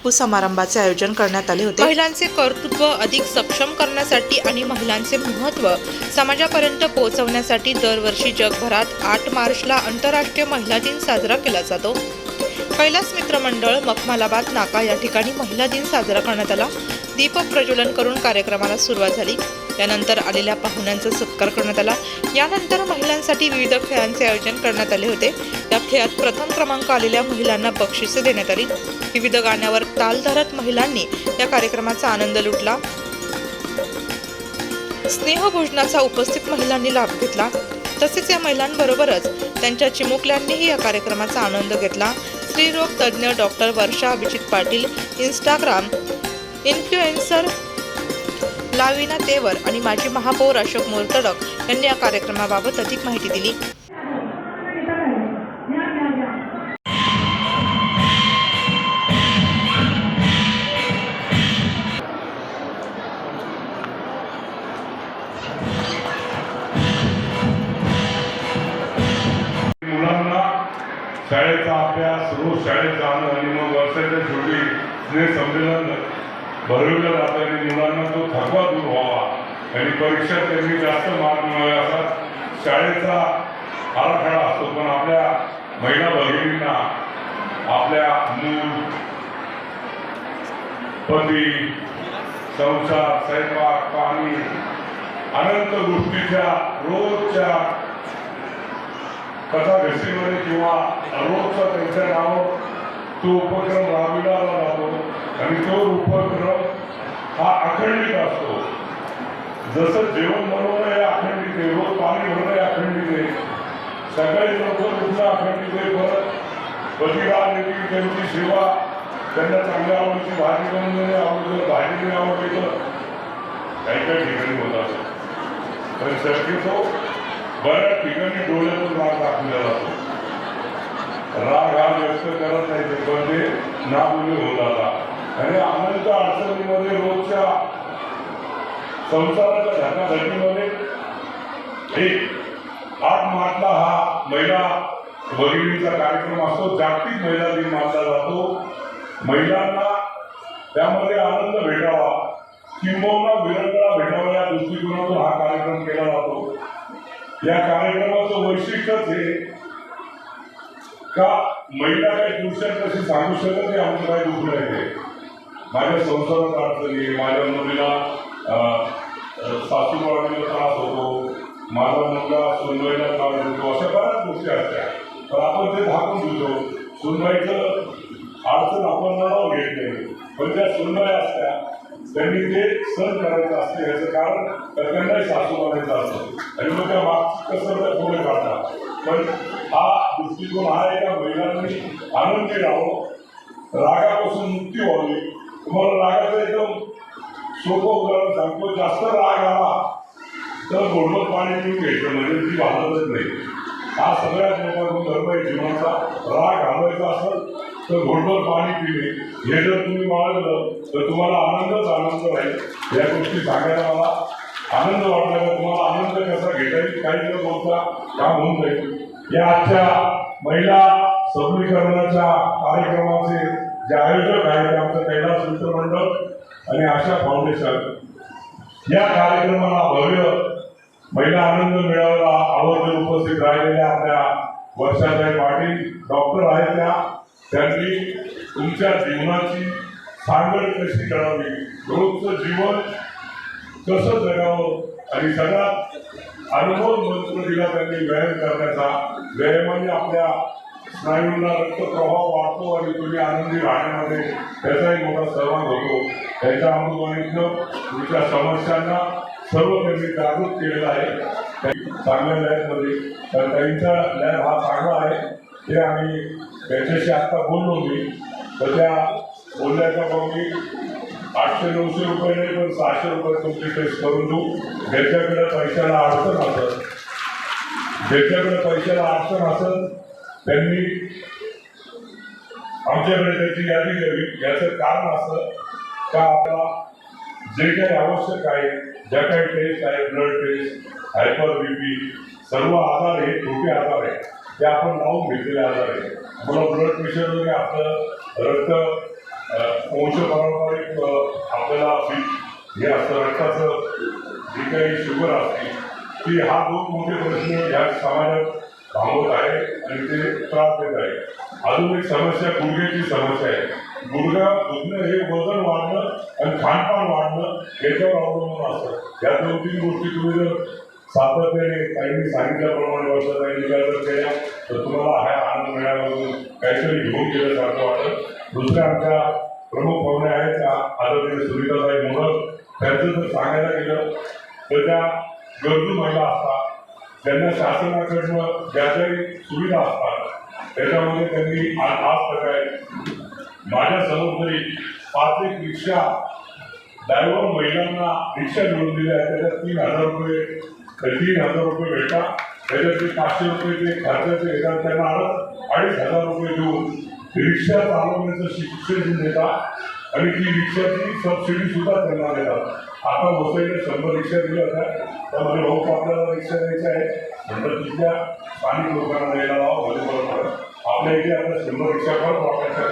टिप्पू समारंभाचे आयोजन करण्यात आले होते. महिलांचे कर्तृत्व अधिक सक्षम करण्यासाठी आणि महिलांचे महत्त्व समाजापर्यंत पोहोचवण्यासाठी दरवर्षी जगभरात आठ मार्चला आंतरराष्ट्रीय महिला दिन साजरा केला जातो. कैलास मित्रमंडळ मखमालाबाद नाका या ठिकाणी महिला दिन साजरा करण्यात आला. दीप प्रज्वलन करून कार्यक्रमाला सुरुवात झाली. त्यानंतर आलेल्या पाहुण्यांचा सत्कार करण्यात आला. यानंतर महिलांसाठी विविध खेळांचे आयोजन करण्यात आले होते. या प्रथम क्रमांक आलेल्या महिलांना बक्षिसे देण्यात आली. विविध गाण्यावर ताल धरत महिलांनी या कार्यक्रमाचा आनंद लुटला. स्नेहभोजनाचा उपस्थित महिलांनी लाभ घेतला. तसेच या महिलांबरोबरच त्यांच्या चिमुकल्यांनीही या कार्यक्रमाचा आनंद घेतला. स्त्रीरोग तज्ज्ञ doctor Varsha Abhijit Patil Instagram influencer Lavina Tewar आणि माजी महापौर अशोक मोरतडक यांनी या कार्यक्रमाबाबत अधिक माहिती दिली. शाळेचा अभ्यास रोज शाळेत जाणं आणि मग वर्षाच्या शेवटी स्नेहसंमेलन भरवलं जातं आणि मुलांना तो थकवा दूर व्हावा. आणि परीक्षा त्यांनी जास्त मार्क मिळावे असा शाळेचा आराखडा असतो. पण आपल्या महिला भगिनींना आपल्या मूल पती संसार स्वयंपाक पाणी अनंत गोष्टीच्या रोजच्या कथा घसीमध्ये किंवा रोजचा त्यांच्या नावावर तो उपक्रम राबविला जातो. आणि तो उपक्रम हा अखंडित असतो. जसं जेवण बनवणं हे अखंडित आहे रोज पाणी भरणं हे अखंडित आहे. सकाळी लवकर उठणं अखंडित आहे. परत पतिरा येतील त्यांची सेवा त्यांना चांगल्या आवडीची भाजी बनवून देणे आवडतं भाजी नाही आवडली तर काही काही ठिकाणी होत असत पण शक्यतो बऱ्याच ठिकाणी डोळ्यातून राग दाखवला जातो राग हा व्यक्त करत नाही ते पण ते नाबुली होत आला आणि अनंत अडचणीमध्ये रोजच्या संसाराच्या धकाधकीमध्ये एक आठ मार्चला हा महिला भगिनीचा कार्यक्रम असतो. जागतिक महिला दिन मानला जातो. महिलांना त्यामध्ये आनंद भेटावा. किंबहुना विरंगळा भेटावा या दृष्टिकोनातून हा कार्यक्रम केला जातो. या कार्यक्रमाचं वैशिष्ट्यच हे का महिला काही पुरुषांपाशी सांगू शकत नाही आमचं काय दुखणं आहे. माझ्या संसारात अडचणी आहे, माझ्या मुलीला अं, त्रास होतो. माझा मुलगा सुनबाईला त्रास होतो अशा बऱ्याच गोष्टी असतात. तर आपण ते झाकून घेतो. सुनबाईचं अडचण आपण मनावर घेत नाही. पण त्या सुनबाई असत्या त्यांनी ते सहन करायचं असते याचं कारण तर शासू सासू असतं. आणि मग त्या मागचं कसं पुढे काढतात पण हा दृष्टिकोन हा आहे महिलांनी आनंदी राहावं. रागापासून मुक्ती व्हावी. तुम्हाला रागाचं एकदम सोपं उदाहरण सांगतो जास्त राग आला तर गोडमत पाणी पिऊन घ्यायचं म्हणजे ती वाहतच नाही. हा सगळ्यात मोठा गुणधर्म आहे जीवनाचा. राग घालवायचा असेल तर घोटभर पाणी पिणे. हे जर तुम्ही बाळगलं तर तुम्हाला आनंदच आनंद राहील. या गोष्टी सांगायला मला आनंद वाटला. का तुम्हाला आनंद कसा घेता येईल काही न बोलता काम होऊन जाईल. या आजच्या महिला सबलीकरणाच्या कार्यक्रमाचे जे आयोजक आहेत आमचं कैलास मित्रमंडळ आणि आशा फाउंडेशन. या कार्यक्रमाला भव्य महिला आनंद मेळाव्याला आवर्जून उपस्थित राहिलेल्या आपल्या वर्षाताई पाटील डॉक्टर आहेत त्या. त्यांनी तुमच्या जीवनाची सांगड कशी करावी? रोजचं जीवन कसं जगावं? आणि सगळ्यात अनुभव मंत्र दिला त्यांनी व्यायाम करण्याचा. व्यायामाने आपल्या स्नायूंना रक्तप्रवाह वाढतो आणि तुम्ही आनंदी राहण्यामध्ये त्याचाही मोठा सहभाग होतो. त्याच्या अनुभवानीतनं तुमच्या समस्यांना सर्व त्यांनी जागृत केलेला आहे. चांगल्या लॅबमध्ये तर त्यांचा लॅब हा चांगला आहे. ते आम्ही त्याच्याशी आत्ता बोललो मी तर त्या बोलण्याचा भाऊ मी आठशे नऊशे रुपये नाही पण सहाशे रुपये तुमची टेस्ट करून देऊ. ज्याच्याकडे पैशाला अडचण असत ज्याच्याकडे पैशाला अडचण असत त्यांनी आमच्याकडे त्याची यादी द्यावी याचं कारण असं का आपला जे काही आवश्यक आहे ज्या काही टेस्ट आहे blood test hyper B P सर्व आधार हे छोटे आधार आहे ते आपण लावून घेतलेले आजार आहे. आपलं ब्लड प्रेशर वगैरे आपलं रक्त वंश पारंपरिक आपल्याला बी- हे असतं रक्ताचं जी काही शुगर असते ती हा दोन मोठे प्रश्न या समाजात थांबवत आहे आणि ते त्रास देत आहे. अजून एक समस्या गुडघ्याची समस्या आहे. गुडघा दुखणं हे वजन वाढणं आणि खानपान वाढणं याच्यावर अवलंबून असतं. या दोन तीन गोष्टी तुम्ही जर सातत्याने काहींनी सांगितल्याप्रमाणे वर्षाचा काय जर केल्या तर तुम्हाला हा आनंद मिळाला काहीतरी घेऊन गेल्यासारखं वाटतं दुसऱ्या आमच्या प्रमुख पाहुणे आहेत त्या आदरणीय सुनीताताई मोडक त्यांचं जर सांगायला गेलं तर त्या गरजू महिला असतात. त्यांना शासनाकडनं ज्या काही सुविधा असतात त्याच्यामध्ये त्यांनी आज आज आहे. माझ्यासमोर जरी पाच एक रिक्षा ड्रायव्हर महिलांना रिक्षा मिळून दिल्या आहेत. त्याच्यात तीन हजार रुपये तीन हजार रुपये भेटतात त्याच्यात ते पाचशे रुपये ते खर्चाचे येतात त्यांना अडीच हजार रुपये देऊन रिक्षा चालवण्याचं शिक्षण देतात आणि ती रिक्षाची सबसिडी सुद्धा त्यांना देतात आता वसईने शंभर रिक्षा दिल्या होत्या. त्यामध्ये लोक आपल्याला रिक्षा द्यायचे आहे नंतर तिथल्या स्थानिक लोकांना द्यायला लावा मध्ये बरं पडत आपल्या इथे आता शंभर रिक्षा पण वाटायच्या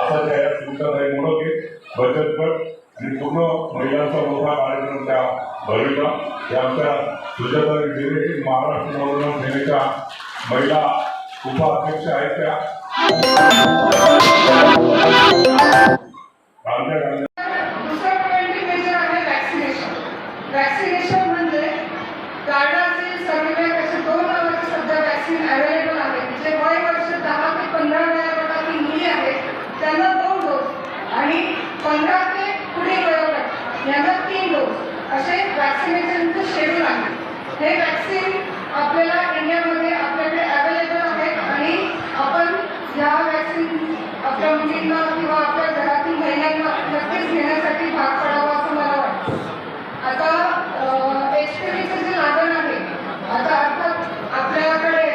आता त्या सुविधा नाही मोडक बचत गट आणि पूर्ण महिलांचा मोठा कार्यक्रम त्या भरविला या आमच्या सुजाता डिरेक्ट महाराष्ट्र नवनिर्माण सेनेच्या महिला उपाध्यक्ष आहेत त्या आमच्या गाण्यात दुसरं पॉईंट मेजर आहे वॅक्सिनेशन वॅक्सिनेशन म्हणजे गार्डाचे सर्वे असे दोन नावाचे सध्या वॅक्सिन अवेलेबल आहेत जे वय वर्ष दहा ते पंधरा वयोगटातील मुली आहेत त्यांना दोन डोस आणि पंधरा ते पुढे वयोगट यांना तीन डोस असे वॅक्सिनेशनचं शेड्यूल आहे. हे वॅक्सिन आपल्याला इंडियामध्ये आपल्याकडे अवेलेबल आहे आणि आपण या वॅक्सिन आपल्या मुलींना किंवा आपल्या घरातील महिलांना नक्कीच घेण्यासाठी भाग पडावा असं मला वाटतं आता एच पी व्हीचं जे लागण आहे आता अर्थात आपल्याकडे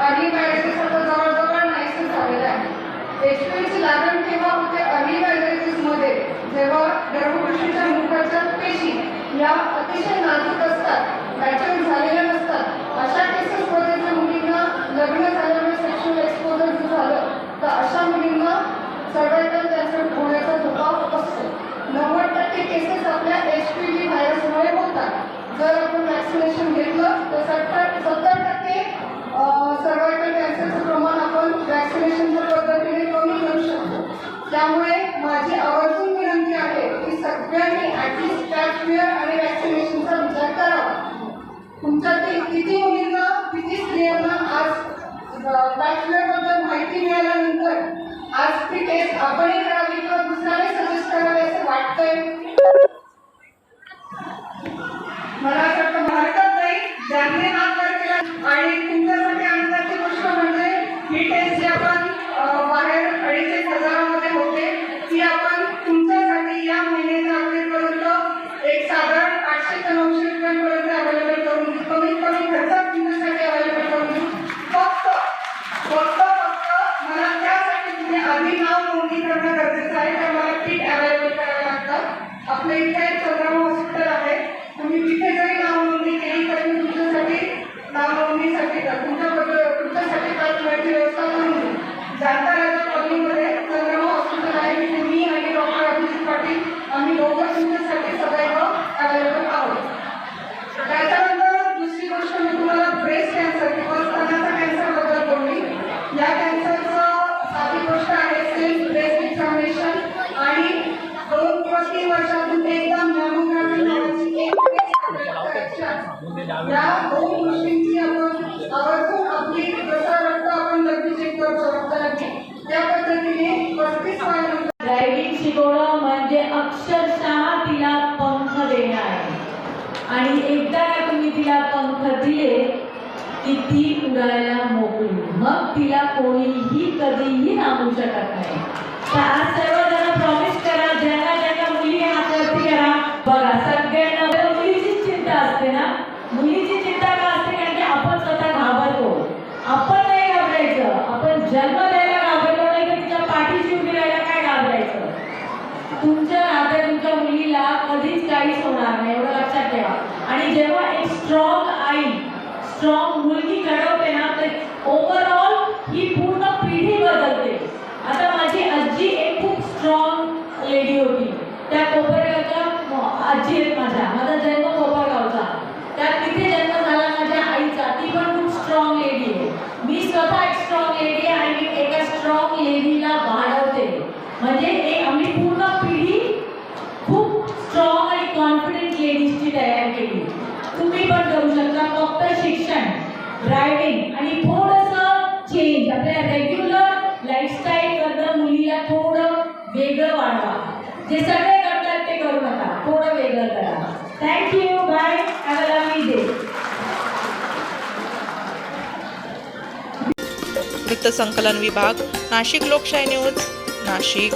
अर्ली मॅरेजेस आता जवळजवळ नाहीसे झालेलं आहे एच पी व्हीची लागण केव्हा होते अर्ली मॅरेजेसमध्ये जेव्हा गर्भपिशवीच्या मुखाच्या पेशी या अतिशय नाजूक असतात मॅच्युअर झालेल्या नसतात अशा केसेसमध्ये जर मुलींना लग्न झाल्यामुळे सेक्शुअल एक्सपोजर जर झालं तर अशा मुलींना सर्वायकल कॅन्सर होण्याचा धोका असतो नव्वद टक्के केसेस आपल्या एच पी व्ही व्हायरसमुळे होतात जर आपण वॅक्सिनेशन घेतलं तर सत्तर सत्तर टक्के सर्वायकल कॅन्सरचं प्रमाण आपण वॅक्सिनेशनच्या पद्धतीने कमी करू शकतो त्यामुळे माझी आवर्जून विनंती आहे की सगळ्यांनी ॲटलिस्ट कॅशमेअर आणि वॅक्सिनेशनचा विचार करावा. तुमच्यातील किती मुलींना किती स्त्रियांना आज बॅचलरबद्दल माहिती मिळाल्यानंतर आज ती टेस्ट आपणही करावी किंवा दुसऱ्याने सजेस्ट करावे असं वाटतंय? मला असं वाटतं भारतात नाही ज्यांनी आहे. या दोन गोष्टींची आपण आवर्जून आपली जसं रक्त आपण लघवी चेक करतो रक्तालघवी त्या पद्धतीने पस्तीस वयानंतर ड्रायव्हिंग शिकवणं म्हणजे अक्षरशः तिला पंख देणं आहे. आणि एकदा का तुम्ही तिला पंख दिले की ती उडायला मोकळी. मग तिला कोणीही कधीही थांबवू शकत नाही. तर आज सर्वजण प्रॉमिस तुमच्या नात्या तुमच्या मुलीला कधीच काहीच होणार नाही एवढं लक्षात ठेवा. आणि जेव्हा एक स्ट्रॉंग आई स्ट्रॉंग मुलगी घडवते ना ते ओव्हरऑल ही पूर्ण पिढी बदलते. आता माझी आजी एक खूप स्ट्रॉंग लेडी होती. त्या कोपऱ्याच्या आजी आहेत माझ्या. माझा जन्म ड्रायव्हिंग आणि थोडंसं चेंज आपल्या रेग्युलर लाईफस्टाईल करणं मुलीला थोडं वेगळं वाढवा. जे सगळे करतात ते करू नका. थोडं वेगळं करा. Thank you bye have a वृत्तसंकलन विभाग नाशिक लोकशाही न्यूज नाशिक.